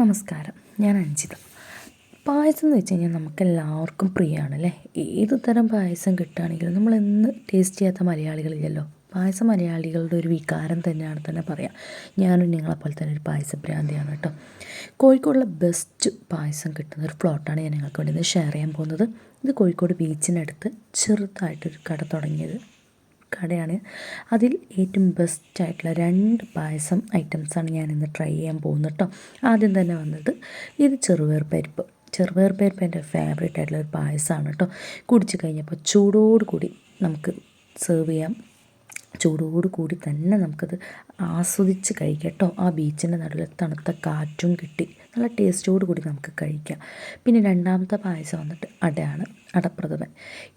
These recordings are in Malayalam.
നമസ്കാരം. ഞാൻ അഞ്ജിത. പായസം എന്ന് വെച്ച് കഴിഞ്ഞാൽ നമുക്ക് എല്ലാവർക്കും പ്രിയമാണ് അല്ലേ ഏത് തരം പായസം കിട്ടുകയാണെങ്കിലും നമ്മൾ എന്ന് ടേസ്റ്റ് ചെയ്യാത്ത മലയാളികളില്ലല്ലോ. പായസം മലയാളികളുടെ ഒരു വികാരം തന്നെയാണ് തന്നെ പറയാം. ഞാനും നിങ്ങളെപ്പോലെ തന്നെ ഒരു പായസഭ്രാന്തിയാണ് കേട്ടോ. കോഴിക്കോടുള്ള ബെസ്റ്റ് പായസം കിട്ടുന്ന ഒരു പ്ലോട്ടാണ് ഞാൻ നിങ്ങൾക്ക് വേണ്ടി ഷെയർ ചെയ്യാൻ പോകുന്നത്. ഇത് കോഴിക്കോട് ബീച്ചിനടുത്ത് ചെറുതായിട്ടൊരു കട തുടങ്ങിയത്. കടയാണ്. അതിൽ ഏറ്റവും ബെസ്റ്റ് ആയിട്ടുള്ള രണ്ട് പായസം ഐറ്റംസാണ് ഞാനിന്ന് ട്രൈ ചെയ്യാൻ പോകുന്നത് കേട്ടോ ആദ്യം തന്നെ വന്നത് ഇത് ചെറുപയർ പരിപ്പ്. ചെറുപയർ പരിപ്പ് എന്റെ ഫേവറേറ്റ് ആയിട്ടുള്ള ഒരു പായസമാണ് കേട്ടോ കുടിച്ച് കഴിഞ്ഞപ്പോൾ ചൂടോട് കൂടി നമുക്ക് സെർവ് ചെയ്യാം. ചൂടോട് കൂടി തന്നെ നമുക്കത് ആസ്വദിച്ച് കഴിക്കാം കേട്ടോ ആ ബീച്ചിന്റെ നടുവിൽ തണുത്ത കാറ്റും കിട്ടി. നല്ല ടേസ്റ്റോട് കൂടി നമുക്ക് കഴിക്കാം. പിന്നെ രണ്ടാമത്തെ പായസം വന്നിട്ട് അടയാണ്. അടപ്രഥമൻ.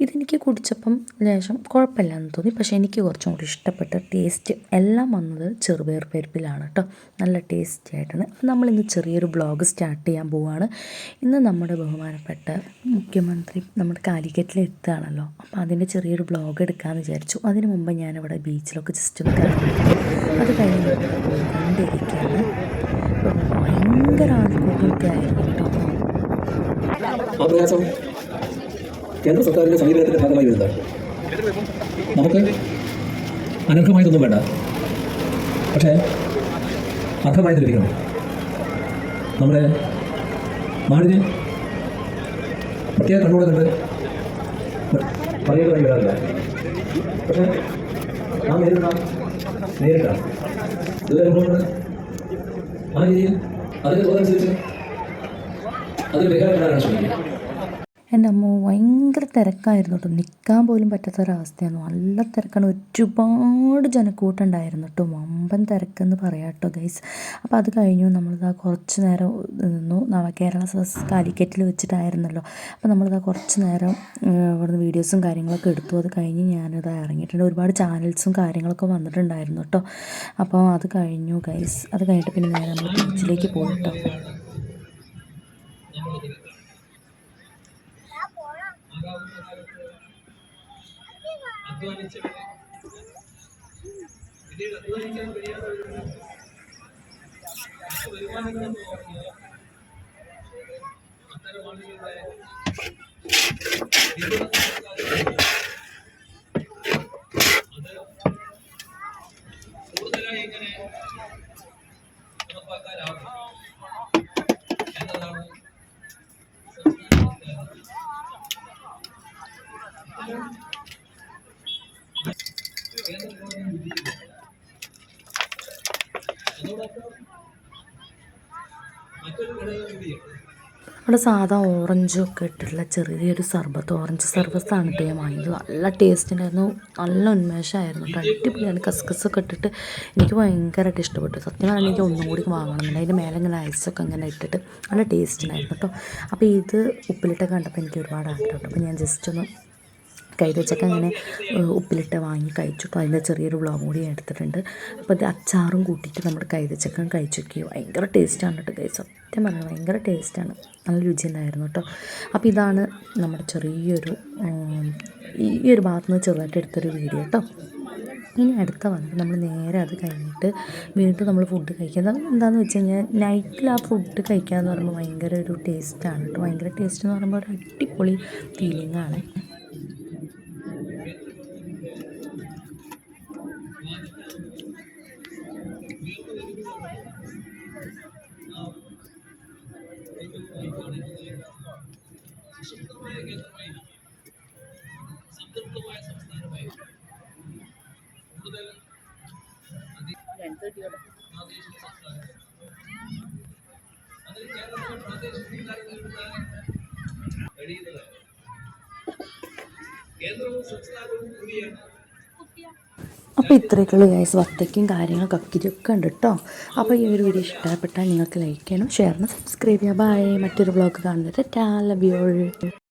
ഇതെനിക്ക് കുടിച്ചപ്പം ലേശം കുഴപ്പമില്ല എന്ന് തോന്നി. പക്ഷേ എനിക്ക് കുറച്ചും കൂടി ഇഷ്ടപ്പെട്ട ടേസ്റ്റ് എല്ലാം വന്നത് ചെറുപയർ പരിപ്പിലാണ് കേട്ടോ നല്ല ടേസ്റ്റി ആയിട്ടാണ്. നമ്മളിന്ന് ചെറിയൊരു ബ്ലോഗ് സ്റ്റാർട്ട് ചെയ്യാൻ പോവുകയാണ് ഇന്ന് നമ്മുടെ ബഹുമാനപ്പെട്ട മുഖ്യമന്ത്രി നമ്മുടെ കാലിക്കറ്റിൽ എത്തുകയാണല്ലോ. അപ്പോൾ അതിന്റെ ചെറിയൊരു ബ്ലോഗ് എടുക്കാമെന്ന് വിചാരിച്ചു. അതിന് മുമ്പ് ഞാനിവിടെ ബീച്ചിലൊക്കെ ജസ്റ്റ് ഒന്ന് കറങ്ങി. അത് കഴിഞ്ഞ് പോയിക്കൊണ്ടിരിക്കുകയാണ് അപ്പോൾ ഭയങ്കര ആൾക്കൂട്ടമൊക്കെ ആയിരുന്നു കേട്ടോ. കേന്ദ്ര സർക്കാരിന്റെ സമീപനത്തിന്റെ ഭാഗമായി വരുന്നത്. നമുക്ക് അനർഹമായതൊന്നും വേണ്ട. പക്ഷേ അർഹമായത് ലഭിക്കണം നമ്മുടെ നാടിനെ പ്രത്യേക കണ്ണോടെ കണ്ട് പറയുന്നതായി വരാറില്ല. പക്ഷേ നാം നേരിടുന്ന നേരിട്ടാണ് ദുരനുഭവങ്ങൾ ആ രീതിയിൽ അതിന്റെ തോതനുസരിച്ച് അതിന് പരിഹാരം കാണാനാണ് ശ്രമിക്കുന്നത്. എന്റെ അമ്മ ഭയങ്കര തിരക്കായിരുന്നു കേട്ടോ. നിൽക്കാൻ പോലും പറ്റാത്ത നല്ല തിരക്കാണ്. ഒരുപാട് ജനക്കൂട്ടം ഉണ്ടായിരുന്നു കേട്ടോ. വമ്പൻ തിരക്കെന്ന് പറയാം കേട്ടോ ഗൈസ് അപ്പോൾ അത് കഴിഞ്ഞു. നമ്മളിതാ കുറച്ച് നേരം നിന്നു. നവകേരള സസ് കാലിക്കറ്റിൽ വെച്ചിട്ടായിരുന്നല്ലോ. അപ്പോൾ നമ്മളിതാ കുറച്ച് നേരം ഇവിടുന്ന് വീഡിയോസും കാര്യങ്ങളൊക്കെ എടുത്തു. അത് കഴിഞ്ഞ് ഞാനിതാ ഇറങ്ങിയിട്ടുണ്ട്. ഒരുപാട് ചാനൽസും കാര്യങ്ങളൊക്കെ വന്നിട്ടുണ്ടായിരുന്നു കേട്ടോ. അപ്പോൾ അത് കഴിഞ്ഞു ഗൈസ് അത് കഴിഞ്ഞിട്ട് പിന്നെ നേരെ നമ്മൾ ബീച്ചിലേക്ക് പോയി കേട്ടോ നമ്മുടെ സാധാ ഓറഞ്ചും ഒക്കെ ഇട്ടിട്ടുള്ള ചെറിയൊരു സർബത്ത് ഓറഞ്ച് സർബത്താണ് കേട്ടോ ഞാൻ വാങ്ങിയത്. നല്ല ടേസ്റ്റ് ഉണ്ടായിരുന്നു. നല്ല ഉന്മേഷമായിരുന്നു അടിപൊളിയാണ്. കസ്കസൊക്കെ ഇട്ടിട്ട് എനിക്ക് ഭയങ്കരമായിട്ട് ഇഷ്ടപ്പെട്ടു. സത്യം പറഞ്ഞാൽ എനിക്ക് ഒന്നും കൂടി വാങ്ങണമെന്നുണ്ട്. അതിന്റെ മേലെ ഇങ്ങനെ ഐസൊക്കെ അങ്ങനെ ഇട്ടിട്ട് നല്ല ടേസ്റ്റ് ഉണ്ടായിരുന്നു കേട്ടോ. അപ്പോൾ ഇത് ഉപ്പിലിട്ടൊക്കെ കണ്ടപ്പോൾ എനിക്ക് ഒരുപാട് ആഗ്രഹം അപ്പോൾ ഞാൻ ജസ്റ്റ് ഒന്ന് കൈതച്ചക്ക അങ്ങനെ ഉപ്പിലിട്ട് വാങ്ങി കഴിച്ചു. അപ്പോൾ അതിന്റെ ചെറിയൊരു വ്ളോഗ് കൂടി എടുത്തിട്ടുണ്ട്. അപ്പോൾ ഇത് അച്ചാറും കൂട്ടിയിട്ട് നമ്മുടെ കൈതച്ചക്ക കഴിച്ചു നോക്കി ഭയങ്കര ടേസ്റ്റാണ് കേട്ടോ കഴിച്ചു സത്യം പറഞ്ഞാൽ ഭയങ്കര ടേസ്റ്റാണ് നല്ല രുചി ഉണ്ടായിരുന്നു കേട്ടോ. അപ്പോൾ ഇതാണ് നമ്മുടെ ചെറിയൊരു ഈ ഒരു ഭാഗത്ത് നിന്ന് ചെറുതായിട്ട് എടുത്തൊരു വീഡിയോ കേട്ടോ. ഇനി അടുത്ത വന്നിട്ട് നമ്മൾ നേരെ അത് കഴിഞ്ഞിട്ട് വീണ്ടും നമ്മൾ ഫുഡ് കഴിക്കുന്നത് എന്താണെന്ന് വെച്ച് കഴിഞ്ഞാൽ നൈറ്റിൽ ആ ഫുഡ് കഴിക്കുക എന്ന് പറയുമ്പോൾ ഭയങ്കര ഒരു ടേസ്റ്റാണ് കേട്ടോ. ഭയങ്കര ടേസ്റ്റ് എന്ന് പറയുമ്പോൾ ഒരു അടിപൊളി ഫീലിംഗ് ആണ് അപ്പോൾ ഇത്രയൊക്കെയുള്ള ഗൈസ് വത്തയ്ക്കും കാര്യങ്ങളും കക്കിരിയൊക്കെ ഉണ്ട് കേട്ടോ അപ്പോൾ ഈ ഒരു വീഡിയോ ഇഷ്ടപ്പെട്ടാൽ നിങ്ങൾക്ക് ലൈക്ക് ചെയ്യണം ഷെയർ ചെയ്യണം സബ്സ്ക്രൈബ് ചെയ്യാം ബൈ മറ്റൊരു ബ്ലോഗ് കാണുന്നത് ടാ